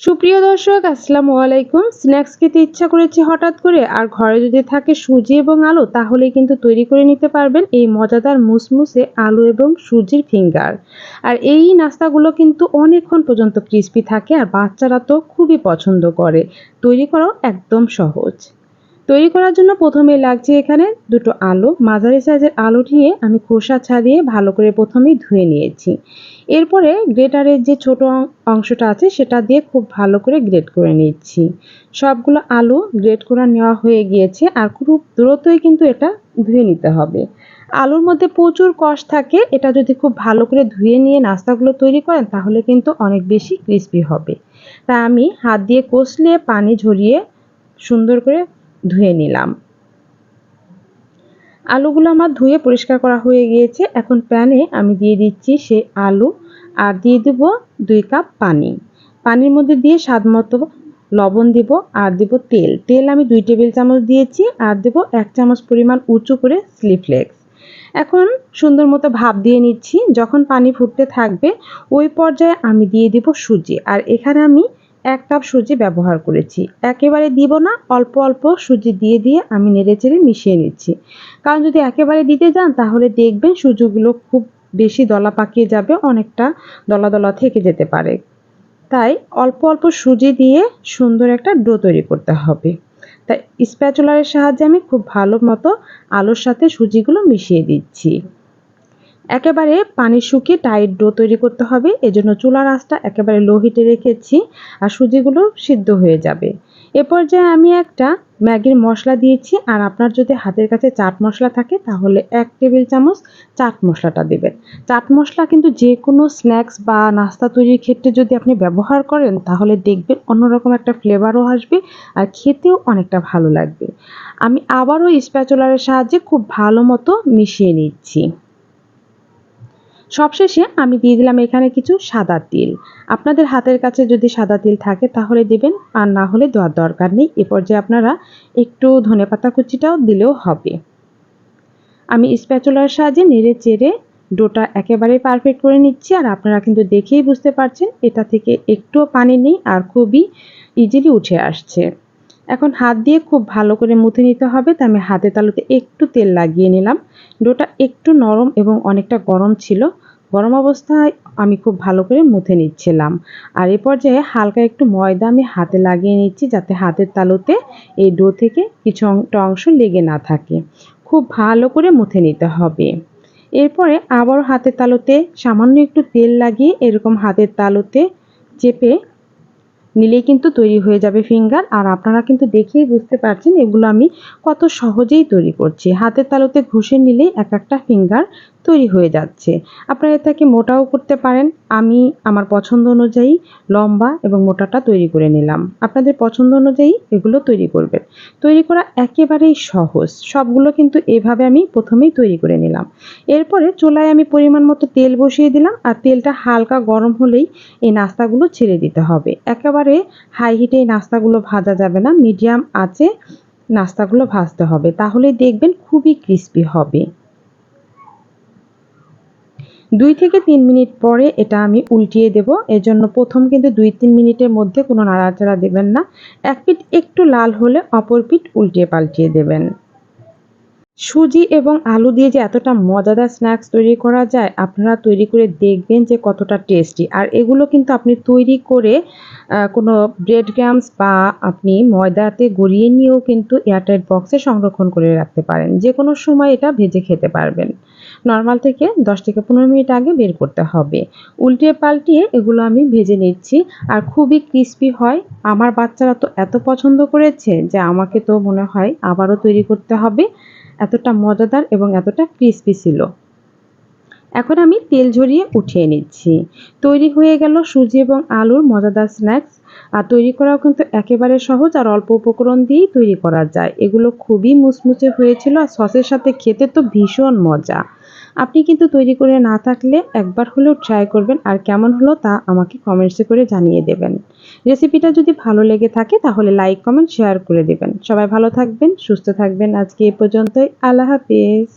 সুপ্রিয় দর্শক, আসসালামু আলাইকুম। স্ন্যাক্স খেতে ইচ্ছা করেছে হঠাৎ করে, আর ঘরে যদি থাকে সুজি এবং আলু তাহলে কিন্তু তৈরি করে নিতে পারবেন এই মজাদার মুসমুসে আলু এবং সুজির ফিঙ্গার। আর এই নাস্তাগুলো কিন্তু অনেকক্ষণ পর্যন্ত ক্রিস্পি থাকে, আর বাচ্চারা তো খুবই পছন্দ করে। তৈরি করাও একদম সহজ। তৈরি করার জন্য প্রথমে লাগছে এখানে দুটো আলু। মাঝারি সাইজের আলু নিয়ে আমি খোসা ছাড়িয়ে ভালো করে প্রথমেই ধুয়ে নিয়েছি। এরপরে গ্রেটারের যে ছোট অংশটা আছে, সেটা দিয়ে খুব ভালো করে গ্রেট করে নিচ্ছি। সবগুলো আলু গ্রেট করে নেওয়া হয়ে গিয়েছে আর খুব দ্রুতই কিন্তু এটা ধুয়ে নিতে হবে। আলুর মধ্যে প্রচুর কষ থাকে, এটা যদি খুব ভালো করে ধুয়ে নিয়ে নাস্তাগুলো তৈরি করেন, তাহলে কিন্তু অনেক বেশি ক্রিস্পি হবে। তা আমি হাত দিয়ে কষলে পানি ঝরিয়ে সুন্দর করে ধুয়ে নিলাম। আলুগুলো আমার ধুয়ে পরিষ্কার করা হয়ে গিয়েছে। এখন প্যানে আমি দিয়ে দিচ্ছি সে আলু আর দিয়ে দেব দুই কাপ পানি। পানির মধ্যে দিয়ে স্বাদ মতো লবণ দিব আর দেব তেল। তেল আমি দুই টেবিল চামচ দিয়েছি আর দেব এক চামচ পরিমাণ উঁচু করে স্লিপফ্লেক্স এখন সুন্দর মতো ভাপ দিয়ে নিচ্ছি। যখন পানি ফুটতে থাকবে, ওই পর্যায়ে আমি দিয়ে দিব সুজি। আর এখানে আমি এক কাপ সুজি ব্যবহার করেছি। একেবারে দিব না, অল্প অল্প সুজি দিয়ে দিয়ে আমি নেড়েচেড়ে মিশিয়ে নিচ্ছি। কারণ যদি একেবারে দিতে যান, তাহলে দেখবেন সুজিগুলো খুব বেশি দলা পাকিয়ে যাবে, অনেকটা দলা দলা থেকে যেতে পারে। তাই অল্প অল্প সুজি দিয়ে সুন্দর একটা ডো তৈরি করতে হবে। তাই স্প্যাচুলারের সাহায্যে আমি খুব ভালো মতো আলুর সাথে সুজিগুলো মিশিয়ে দিচ্ছি। একেবারে পানি শুকিয়ে টাইট ডো তৈরি করতে হবে। এজন্য চুলার আঁচটা একেবারে লো হিটে রেখেছি আর সুজিগুলো সিদ্ধ হয়ে যাবে। এ পর্যায়ে আমি একটা ম্যাগির মশলা দিয়েছি। আর আপনার যদি হাতের কাছে চাট মশলা থাকে, তাহলে এক টেবিল চামচ চাট মশলাটা দেবেন। চাট মশলা কিন্তু যে কোনো স্ন্যাক্স বা নাস্তা তৈরির ক্ষেত্রে যদি আপনি ব্যবহার করেন, তাহলে দেখবেন অন্যরকম একটা ফ্লেভারও আসবে আর খেতেও অনেকটা ভালো লাগবে। আমি আবারও স্প্যাচুলারের সাহায্যে খুব ভালো মতো মিশিয়ে নিচ্ছি। সবশেষে আমি দিয়ে দিলাম এখানে কিছু সাদা তিল। আপনাদের হাতের কাছে যদি সাদা তিল থাকে তাহলে দিবেন, আর না হলে দেওয়ার দরকার নেই। এ পর্যায়ে আপনারা একটু ধনে পাতা কুচিটাও দিলেও হবে। আমি স্প্যাচুলার সাহায্যে নেড়ে চেড়ে ডোটা একেবারে পারফেক্ট করে নিচ্ছি, আর আপনারা কিন্তু দেখেই বুঝতে পারছেন, এটা থেকে একটুও পানি নেই, আর খুবই ইজিলি উঠে আসছে। এখন হাত দিয়ে খুব ভালো করে মুথে নিতে হবে। তা আমি হাতে তালুতে একটু তেল লাগিয়ে নিলাম। ডোটা একটু নরম এবং অনেকটা গরম ছিল। গরম অবস্থায় আমি খুব ভালো করে মুথে নিচ্ছিলাম। আর এ পর্যায়ে হালকা একটু ময়দা আমি হাতে লাগিয়ে নিচ্ছি যাতে হাতের তালুতে এই ডো থেকে কিছু অংশ লেগে না থাকে। খুব ভালো করে মুথে নিতে হবে। এরপরে আবার হাতের তালুতে সামান্য একটু তেল লাগিয়ে এরকম হাতের তালুতে চেপে নিলেই কিন্তু তৈরি হয়ে যাবে ফিঙ্গার। আর আপনারা কিন্তু দেখেই বুঝতে পারছেন এগুলো আমি কত সহজেই তৈরি করছি। হাতের তালুতে ঘষে নিলেই এক একটা ফিঙ্গার তৈরি হয়ে যাচ্ছে। আপনারা এটাকে মোটাও করতে পারেন। আমি আমার পছন্দ অনুযায়ী লম্বা এবং মোটাটা তৈরি করে নিলাম। আপনাদের পছন্দ অনুযায়ী এগুলো তৈরি করবেন। তৈরি করা একেবারেই সহজ। সবগুলো কিন্তু এভাবে আমি প্রথমেই তৈরি করে নিলাম। এরপরে চুলায় আমি পরিমাণ মতো তেল বসিয়ে দিলাম। আর তেলটা হালকা গরম হলেই এই নাস্তাগুলো ছেড়ে দিতে হবে। একেবারে হাই হিটে নাস্তাগুলো ভাজা যাবে না মিডিয়াম আঁচে নাস্তাগুলো ভাজতে হবে। তাহলে দেখবেন খুবই ক্রিস্পি হবে। দুই থেকে তিন মিনিট পরে এটা আমি উল্টিয়ে দেব। এজন্য প্রথম কিন্তু দুই তিন মিনিটের মধ্যে কোনো নাড়াচাড়া দেবেন না। এক পিঠ একটু লাল হলে অপর পিঠ উল্টিয়ে পাল্টিয়ে দেবেন। সুজি এবং আলু দিয়ে যে এতটা মজাদার স্ন্যাক্স তৈরি করা যায়, আপনারা তৈরি করে দেখবেন যে কতটা টেস্টি আর এগুলো কিন্তু আপনি তৈরি করে কোনো ব্রেড গ্রামস বা আপনি ময়দাতে গড়িয়ে নিয়েও কিন্তু এয়ারটাইট বক্সে সংরক্ষণ করে রাখতে পারেন। যে কোনো সময় এটা ভেজে খেতে পারবেন। নর্মাল থেকে দশ থেকে পনেরো মিনিট আগে বের করতে হবে। উল্টিয়ে পাল্টিয়ে এগুলো আমি ভেজে নিচ্ছি। আর খুবই ক্রিস্পি হয়। আমার বাচ্চারা তো এত পছন্দ করেছে যে আমাকে তো মনে হয় আবারও তৈরি করতে হবে। এতটা মজাদার এবং এতটা ক্রিস্পি ছিল। এখন আমি তেল ঝরিয়ে উঠিয়ে নিচ্ছি। তৈরি হয়ে গেল সুজি এবং আলুর মজাদার স্ন্যাক্স আর তৈরি করাও কিন্তু একেবারে সহজ আর অল্প উপকরণ দিয়েই তৈরি করা যায়। এগুলো খুবই মুচমুচে হয়েছিল আর সসের সাথে খেতে তো ভীষণ মজা। আপনি কিন্তু তৈরি করে না থাকলে একবার হলেও ট্রাই করবেন আর কেমন হলো তা আমাকে কমেন্টসে করে জানিয়ে দেবেন। রেসিপিটা যদি ভালো লেগে থাকে তাহলে লাইক কমেন্ট শেয়ার করে দেবেন। সবাই ভালো থাকবেন, সুস্থ থাকবেন। আজকে এ পর্যন্তই। আল্লাহ হাফিজ।